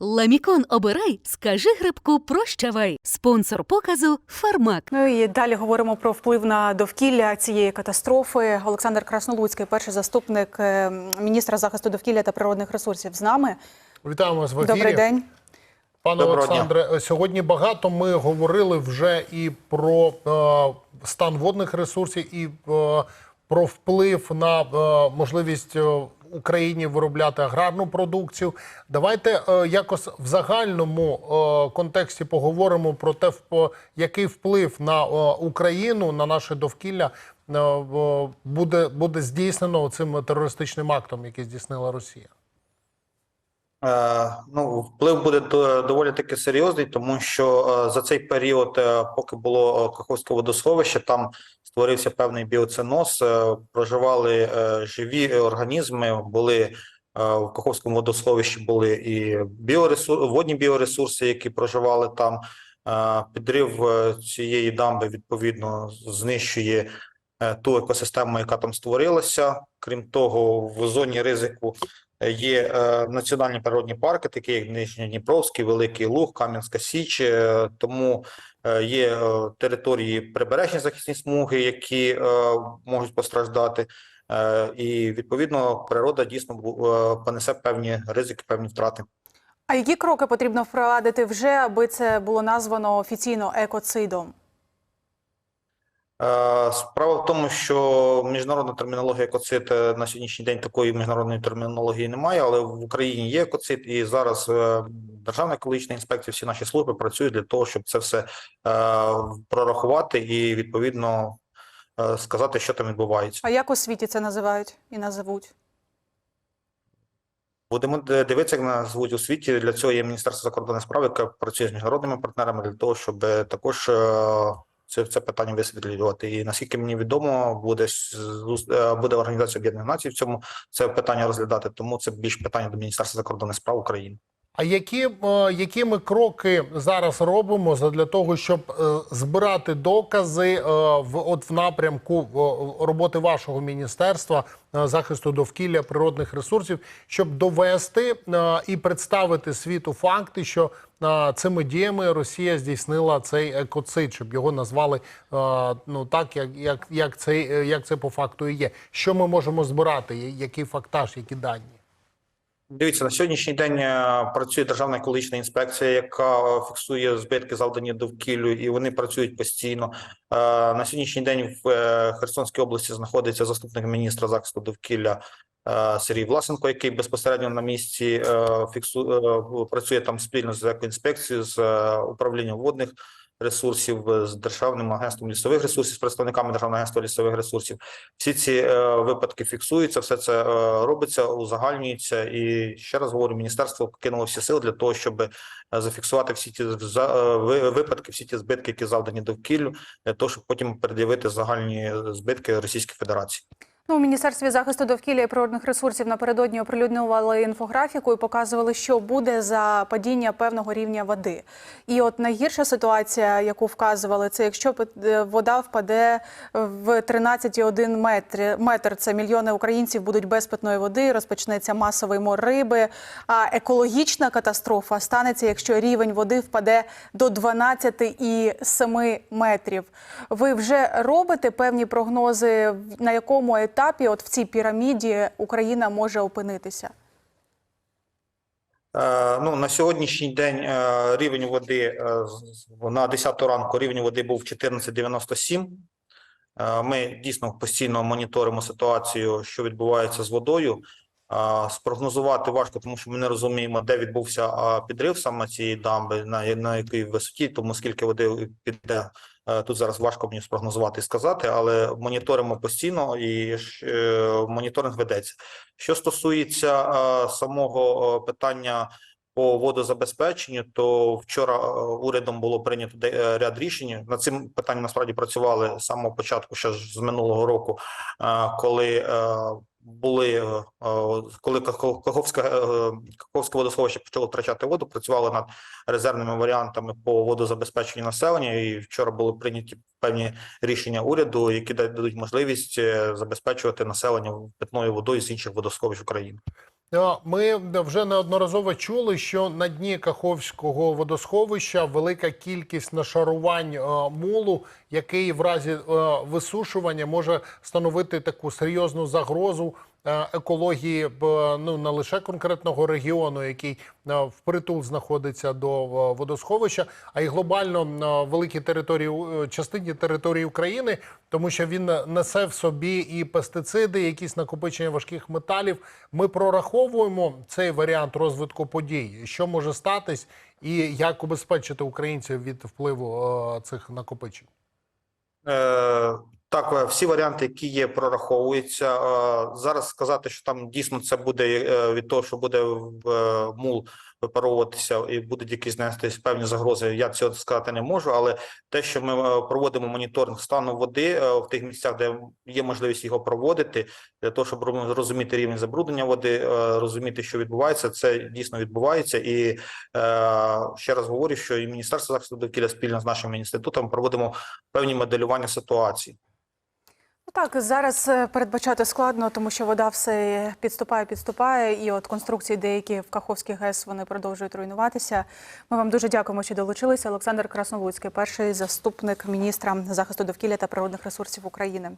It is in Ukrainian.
Ламікон обирай, скажи грибку прощавай. Спонсор показу Фармак. Ну і далі говоримо про вплив на довкілля цієї катастрофи. Олександр Краснолуцький, перший заступник е, міністра захисту довкілля та природних ресурсів, з нами. Вітаємо вас в ефірі. Добрий день. Пане Доброго дня. Олександре. Сьогодні багато ми говорили вже і про е, стан водних ресурсів, і е, про вплив на е, можливість Україні виробляти аграрну продукцію. Давайте е, якось в загальному е, контексті поговоримо про те, в- який вплив на е, Україну, на наше довкілля буде, буде здійснено цим терористичним актом, який здійснила Росія. Е, Ну, вплив буде доволі таки серйозний, тому що е, за цей період, е, поки було Каховське водосховище, там створився певний біоциноз, е, проживали живі організми, були в Каховському водосховищі були і біоресурси, водні біоресурси, які проживали там. Підрив цієї дамби відповідно знищує ту екосистему, яка там створилася. Крім того, в зоні ризику Є е, національні природні парки, такі як Нижньодніпровський, Великий Луг, Кам'янська Січ. е, Тому е, є території прибережні захисні смуги, які можуть постраждати. І відповідно природа дійсно понесе певні ризики, певні втрати. А які кроки потрібно впровадити вже, аби це було названо офіційно екоцидом? Е, Справа в тому, що міжнародна термінологія екоцид е, на сьогоднішній день такої міжнародної термінології немає, але в Україні є екоцид, і зараз е, Державна екологічна інспекція, всі наші служби працюють для того, щоб це все прорахувати і відповідно сказати, що там відбувається. А як у світі це називають і назовуть? Будемо дивитися, як назвуть у світі. Для цього є Міністерство закордонних справ, яке працює з міжнародними партнерами для того, щоб також це, це питання висвітлювати. І наскільки мені відомо, буде е, буде організація Об'єднаних Націй в цьому це питання розглядати. Тому це більш питання до Міністерства закордонних справ України. А які, е, які ми кроки зараз робимо для того, щоб е, збирати докази е, в от в напрямку роботи вашого міністерства захисту довкілля природних ресурсів, щоб довести і представити світу факти, що цими діями Росія здійснила цей екоцид, щоб його назвали ну так, як, як, як, це, як це по факту і є. Що ми можемо збирати? Який фактаж, які дані? Дивіться, на сьогоднішній день е, працює Державна екологічна інспекція, яка фіксує збитки, завдані довкіллю, і вони працюють постійно. Е, На сьогоднішній день в е, Херсонській області знаходиться заступник міністра захисту довкілля Сергій Власенко, який безпосередньо на місці фіксу... е, працює там спільно з екоінспекцією, з управлінням водних ресурсів, е, з Державним агентством лісових ресурсів, з представниками Державного агентства лісових ресурсів. Всі ці е, випадки фіксуються, все це е, робиться, узагальнюється. І ще раз говорю, міністерство кинуло всі сили для того, щоб зафіксувати всі ті випадки, всі ті збитки, які завдані довкіллю, для того, щоб потім пред'явити загальні збитки Російської Федерації. Ну, у Міністерстві захисту довкілля і природних ресурсів напередодні оприлюднювали інфографіку і показували, що буде за падіння певного рівня води. І от найгірша ситуація, яку вказували, це якщо е, вода впаде в 13,1 метр. Метр це мільйони українців будуть без питної води, розпочнеться масовий мор риби. А екологічна катастрофа станеться, якщо рівень води впаде до 12,7 метрів. Ви вже робите певні прогнози, на якому етапі, от в цій піраміді, Україна може опинитися? Е, Ну, на сьогоднішній день е, рівень води е, на 10 ранку рівень води був 14,97. Е, Ми дійсно постійно моніторимо ситуацію, що відбувається з водою. Спрогнозувати важко, тому що ми не розуміємо, де відбувся підрив саме цієї дамби, на, на якій висоті, тому скільки води піде. е, Тут зараз важко мені спрогнозувати і сказати, але моніторимо постійно і е, моніторинг ведеться. Що стосується е, самого питання по водозабезпеченню, то вчора е, урядом було прийнято е, ряд рішень. Над цим питанням насправді працювали з самого початку, ще ж з минулого року, е, коли були коли Кахов- Каховське Каховське водосховище почало втрачати воду, працювали над резервними варіантами по водозабезпеченню населення. І вчора були прийняті певні рішення уряду, які дадуть можливість забезпечувати населення питною водою з інших водосховищ України. Е, Ми вже неодноразово чули, що на дні Каховського водосховища велика кількість нашарувань е, мулу, який в разі е, висушування може становити таку серйозну загрозу екології б, ну не лише конкретного регіону, який е, впритул знаходиться до е, водосховища, а й глобально на великій території е, частині території України, тому що він несе в собі і пестициди, якісь накопичення важких металів. Ми прораховуємо цей варіант розвитку подій, що може статись, і як убезпечити українців від впливу е, цих накопичень. Так, е, всі варіанти, які є, прораховуються. Е, Зараз сказати, що там дійсно це буде е, від того, що буде в мул випаровуватися і будуть якісь нести певні загрози. Я цього сказати не можу, але те, що ми проводимо моніторинг стану води в тих місцях, де є можливість його проводити, для того, щоб роз- розуміти рівень забруднення води, розуміти, що відбувається, це дійсно відбувається. І ще раз говорю, що і Міністерство захисту довкілля спільно з нашим інститутом проводимо певні моделювання ситуації. Ну так, зараз е, передбачати складно, тому що вода все підступає, підступає, і от конструкції деякі в Каховській ГЕС вони продовжують руйнуватися. Ми вам дуже дякуємо, що долучилися. Олександр Краснолуцький, перший заступник міністра захисту довкілля та природних ресурсів України.